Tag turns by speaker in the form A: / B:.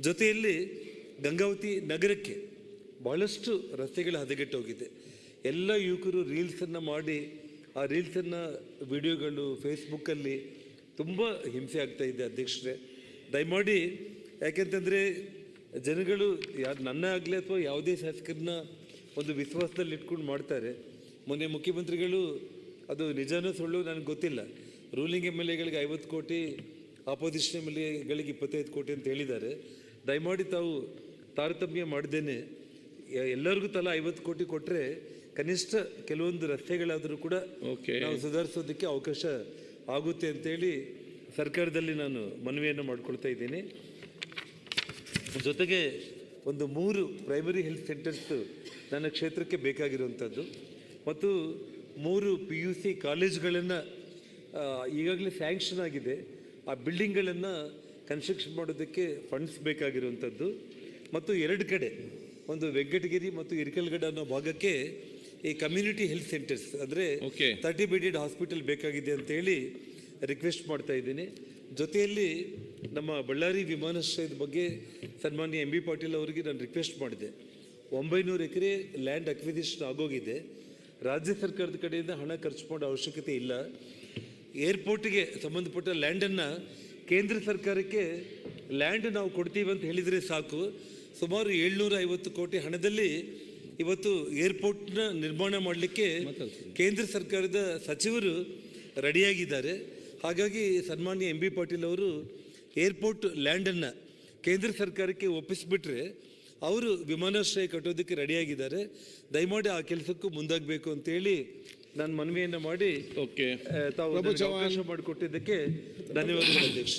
A: ಜೊತೆಯಲ್ಲಿ ಗಂಗಾವತಿ ನಗರಕ್ಕೆ ಭಾಳಷ್ಟು ರಸ್ತೆಗಳು ಹದಗೆಟ್ಟೋಗಿದೆ ಎಲ್ಲ ಯುವಕರು ರೀಲ್ಸನ್ನು ಮಾಡಿ, ಆ ರೀಲ್ಸನ್ನು ವಿಡಿಯೋಗಳು ಫೇಸ್ಬುಕ್ಕಲ್ಲಿ ತುಂಬ ಹಿಂಸೆ ಆಗ್ತಾ ಇದೆ ಅಧ್ಯಕ್ಷರೇ. ದಯಮಾಡಿ, ಯಾಕೆಂತಂದರೆ ಜನಗಳು ಯಾರು, ನನ್ನ ಆಗಲಿ ಅಥವಾ ಯಾವುದೇ ಶಾಸಕರನ್ನ ಒಂದು ವಿಶ್ವಾಸದಲ್ಲಿ ಇಟ್ಕೊಂಡು ಮಾಡ್ತಾರೆ. ಮೊನ್ನೆ ಮುಖ್ಯಮಂತ್ರಿಗಳು ಅದು ನಿಜನೂ ಸುಳ್ಳು, ನನಗೆ ಗೊತ್ತಿಲ್ಲ. ರೂಲಿಂಗ್ ಎಂ ಎಲ್ ಎಗಳಿಗೆ ಐವತ್ತು ಕೋಟಿ ಆಪೋಸಿಷನ್ ಎಂ ಎಲ್ ಎಗಳಿಗೆ ಇಪ್ಪತ್ತೈದು ಕೋಟಿ ಅಂತ ಹೇಳಿದ್ದಾರೆ. ದಯಮಾಡಿ ತಾವು ತಾರತಮ್ಯ ಮಾಡ್ದೇನೆ ಎಲ್ಲರಿಗೂ ತಲಾ ಐವತ್ತು ಕೋಟಿ ಕೊಟ್ಟರೆ ಕನಿಷ್ಠ ಕೆಲವೊಂದು ರಸ್ತೆಗಳಾದರೂ ಕೂಡ. ನಾವು ಸುಧಾರಿಸೋದಕ್ಕೆ ಅವಕಾಶ ಆಗುತ್ತೆ ಅಂತೇಳಿ ಸರ್ಕಾರದಲ್ಲಿ ನಾನು ಮನವಿಯನ್ನು ಮಾಡಿಕೊಳ್ತಾ ಇದ್ದೀನಿ. ಜೊತೆಗೆ ಒಂದು ಮೂರು ಪ್ರೈಮರಿ ಹೆಲ್ತ್ ಸೆಂಟರ್ಸ್ ನನ್ನ ಕ್ಷೇತ್ರಕ್ಕೆ ಬೇಕಾಗಿರುವಂಥದ್ದು. ಮತ್ತು ಮೂರು ಪಿ ಯು ಸಿ ಕಾಲೇಜುಗಳನ್ನು ಈಗಾಗಲೇ ಸ್ಯಾಂಕ್ಷನ್ ಆಗಿದೆ. ಆ ಬಿಲ್ಡಿಂಗ್ಗಳನ್ನು ಕನ್ಸ್ಟ್ರಕ್ಷನ್ ಮಾಡೋದಕ್ಕೆ ಫಂಡ್ಸ್ ಬೇಕಾಗಿರುವಂಥದ್ದು. ಮತ್ತು ಎರಡು ಕಡೆ ಒಂದು ವೆಂಕಟಗಿರಿ ಮತ್ತು ಇರಿಕಲ್ಗಡ ಅನ್ನೋ ಭಾಗಕ್ಕೆ ಈ ಕಮ್ಯುನಿಟಿ ಹೆಲ್ತ್ ಸೆಂಟರ್ಸ್ ಅಂದರೆ. ತರ್ಟಿ ಬೆಡೆಡ್ ಹಾಸ್ಪಿಟಲ್ ಬೇಕಾಗಿದೆ ಅಂತೇಳಿ ರಿಕ್ವೆಸ್ಟ್ ಮಾಡ್ತಾ ಇದ್ದೀನಿ. ಜೊತೆಯಲ್ಲಿ ನಮ್ಮ ಬಳ್ಳಾರಿ ವಿಮಾನಾಶ್ರಯದ ಬಗ್ಗೆ ಸನ್ಮಾನ್ಯ ಎಂ ಬಿ ಪಾಟೀಲ್ ಅವರಿಗೆ ನಾನು ರಿಕ್ವೆಸ್ಟ್ ಮಾಡಿದೆ. ಒಂಬೈನೂರು ಎಕರೆ ಲ್ಯಾಂಡ್ ಅಕ್ವಿಸಿಷನ್ ಆಗೋಗಿದೆ. ರಾಜ್ಯ ಸರ್ಕಾರದ ಕಡೆಯಿಂದ ಹಣ ಖರ್ಚು ಮಾಡೋ ಅವಶ್ಯಕತೆ ಇಲ್ಲ. ಏರ್ಪೋರ್ಟ್ಗೆ ಸಂಬಂಧಪಟ್ಟ ಲ್ಯಾಂಡನ್ನು ಕೇಂದ್ರ ಸರ್ಕಾರಕ್ಕೆ ಲ್ಯಾಂಡ್ ನಾವು ಕೊಡ್ತೀವಿ ಅಂತ ಹೇಳಿದರೆ ಸಾಕು. ಸುಮಾರು ಏಳ್ನೂರ ಐವತ್ತು ಕೋಟಿ ಹಣದಲ್ಲಿ ಇವತ್ತು ಏರ್ಪೋರ್ಟ್ನ ನಿರ್ಮಾಣ ಮಾಡಲಿಕ್ಕೆ ಕೇಂದ್ರ ಸರ್ಕಾರದ ಸಚಿವರು ರೆಡಿಯಾಗಿದ್ದಾರೆ. ಹಾಗಾಗಿ ಸನ್ಮಾನ್ಯ ಎಂ ಬಿ ಪಾಟೀಲ್ ಅವರು ಏರ್ಪೋರ್ಟ್ ಲ್ಯಾಂಡನ್ನು ಕೇಂದ್ರ ಸರ್ಕಾರಕ್ಕೆ ಒಪ್ಪಿಸಿಬಿಟ್ರೆ ಅವರು ವಿಮಾನಾಶ್ರಯ ಕಟ್ಟೋದಕ್ಕೆ ರೆಡಿಯಾಗಿದ್ದಾರೆ. ದಯಮಾಡಿ ಆ ಕೆಲಸಕ್ಕೂ ಮುಂದಾಗಬೇಕು ಅಂತೇಳಿ ನಾನು ಮನವಿಯನ್ನು ಮಾಡಿ
B: ಓಕೆ
A: ತಾವು ಅವಕಾಶ ಮಾಡಿಕೊಟ್ಟಿದ್ದಕ್ಕೆ ಧನ್ಯವಾದಗಳು. ಅಧ್ಯಕ್ಷ